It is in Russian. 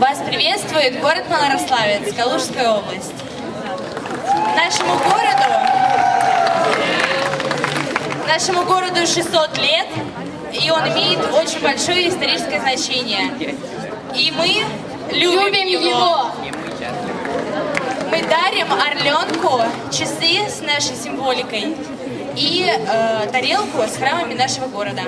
Вас приветствует город Малорославец, Калужская область. Нашему городу, нашему городу 600 лет, и он имеет очень большое историческое значение. И мы любим, любим его. его. Мы дарим орленку часы с нашей символикой и э, тарелку с храмами нашего города.